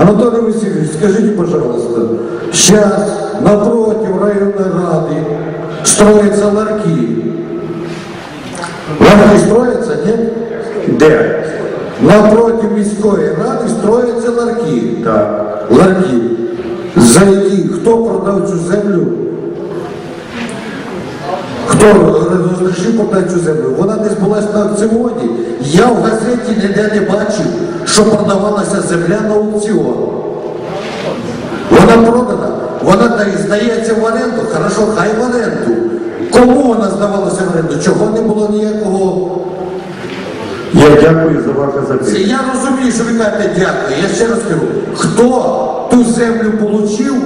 Анатолий Васильевич, скажите, пожалуйста, сейчас напротив районной рады строятся ларьки. Ларьки строятся, нет? Де? Напротив міської ради строяться ларьки. Так. Ларьки. За які? Хто продав цю землю? Хто розрішив продати цю землю? Вона десь була на аукціоні. Я в газеті ніде не бачив, що продавалася земля на аукціон. Вона продана, вона здається в оренду, хорошо, хай в оренду. Кому вона здавалася в оренду? Чого не було ніякого Я дякую за ваше запитання. я розумію, що ви кажете дякую. Я ще раз кажу, хто ту землю отримав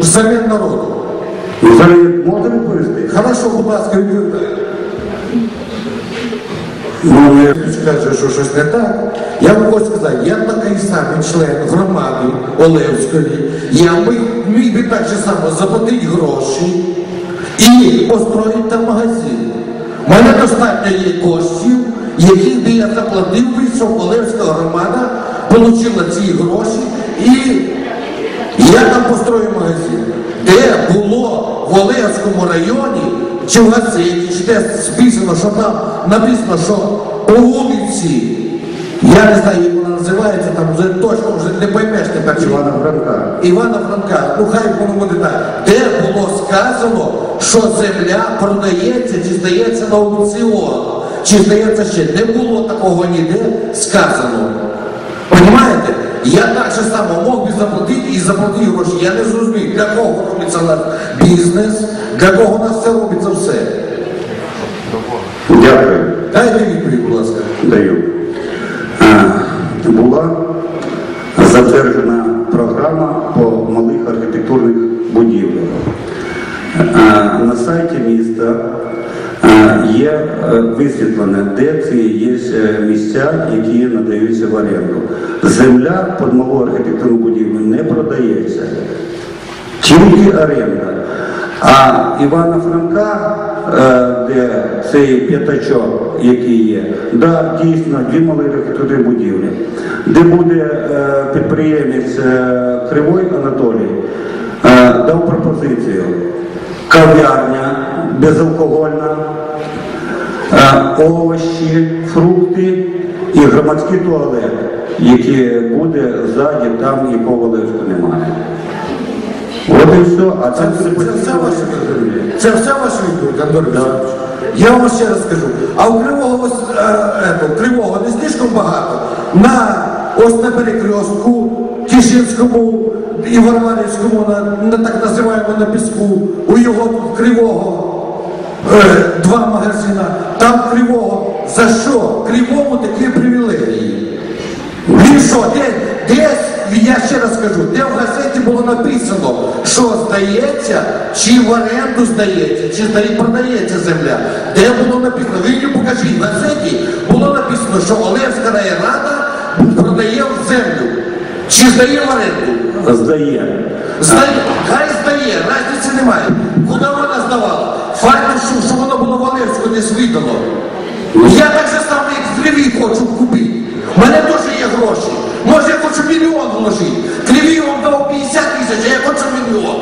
взамін народу? Зараз можете відповісти? Хорошо, будь ласка, відповідайте. Ну. Каже, що щось не так. Я вам хочу сказати, я такий самий член громади Олевської. Я міг, міг би так же само заплатити гроші і построїти там магазин. У мене достатньо є коштів, яких би я заплатив би, щоб Олевська громада отримала ці гроші і я там построю магазин. Де було в Олевському районі, чи в газеті, чи де списано, що там написано, що по вулиці, я не знаю, як вона називається, там вже точно вже не поймеш тепер, Івана Франка. Івана Франка, ну хай воно буде так. Де було сказано, що земля продається чи здається на аукціон, чи здається ще. Не було такого ніде сказано. Понимаєте? Я так же само мог би заплатити і заплатити гроші. Я не зрозумів, для кого робиться наш бізнес, для кого у нас це робиться все. Дякую. Дайте відповідь, будь ласка. Даю. Е, Була затверджена програма по малих архітектурних будівлях. Е, На сайті міста е, є висвітлене, де ці є місця, які надаються в оренду. Земля під малу архітектурну будівлю не продається, тільки оренда. А Івана Франка, е, де цей п'ятачок, який є, да, дійсно дві малі архітектурні будівлі, де буде е, підприємець е, Кривой Анатолій, дав пропозицію кав'ярня безалкогольна, овощі, фрукти і громадський туалет, який буде ззаді, там якого Волевську немає. От і все, а Це, там це, це все ваша відповідь. Це все ваша відповідь, Антон Васильович. Я вам ще раз скажу. А у Кривого, ето, Кривого не слишком багато. На ось на перекрестку, Тішинському і Варварівському, на, на так називаємо на піску, у його Кривого е, два магазина. Там Кривого. За що? Кривому такі привілегії. Він що, де, я ще раз кажу, де в газеті було написано, що здається, чи в оренду здається, чи здає, продається земля. Де було написано? Ви мені покажіть, в газеті було написано, що Олевська райрада продає землю. Чи здає в оренду? здає. Здає, хай здає, разниці немає. Куди вона здавала? Факт, що, що воно було в Олевську десь видано. Я так же само, як в Кривій хочу купити. У мене теж є гроші. Може, я хочу мільйон вложити. Кривій вам дав 50 тисяч, а я хочу мільйон.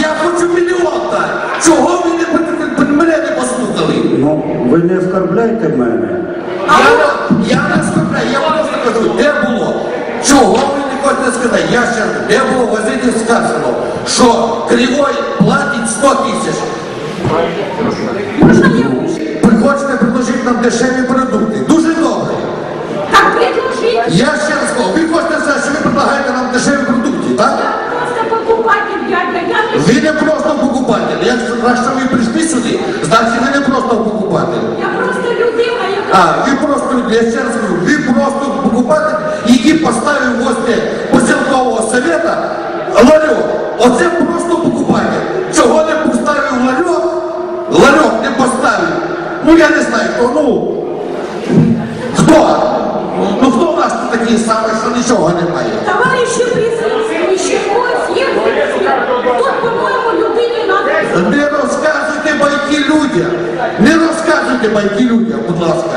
Я хочу мільйон так. Чого ви не, мене не послухали? Ну, ви не оскорбляйте мене. Я, я не скажу, я просто кажу, де було? Чого ви не хочете сказати? Я ще раз, де було в газеті сказано, що Кривой платить 100 тисяч. Можна я? Ви предложити нам дешеві продукти. Я ще раз кажу, ви хочете сказати, що ви предлагаєте нам дешеві продукти, так? Я просто покупатель, дядя. Я не Ви не просто покупатель. Якщо ви прийшли сюди, значить ви не просто покупатель. Я просто людина, яка... А, ви просто, я ще раз кажу, ви просто покупатель, який поставив возле поселкового совета ларьок. Оце просто покупатель. Чого не поставив ларьок? Ларьок не поставив. Ну я не знаю, хто, ну. Хто? Ну хто такий самий, що нічого немає? Товариші присутствующие, ще когось є? Тут, по-моєму, людині надо... Не розказуйте байки людям. Не розказуйте байки людям, будь ласка.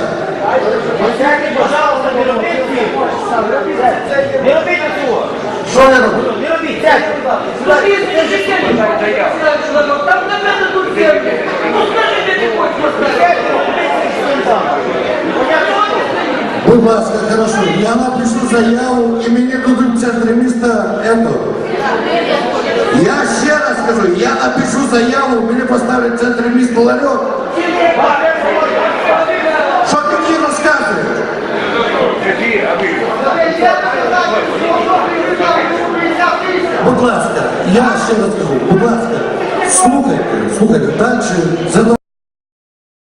Будь ласка, хорошо. Я напишу заяву і мені дадуть в центрі міста ето. Я ще раз скажу, я напишу заяву, мені поставлять в центрі міста ларьок. Що ти мені розказуєш? Будь ласка, я ще раз кажу, будь ласка, слухайте, слухайте, далі задавайте.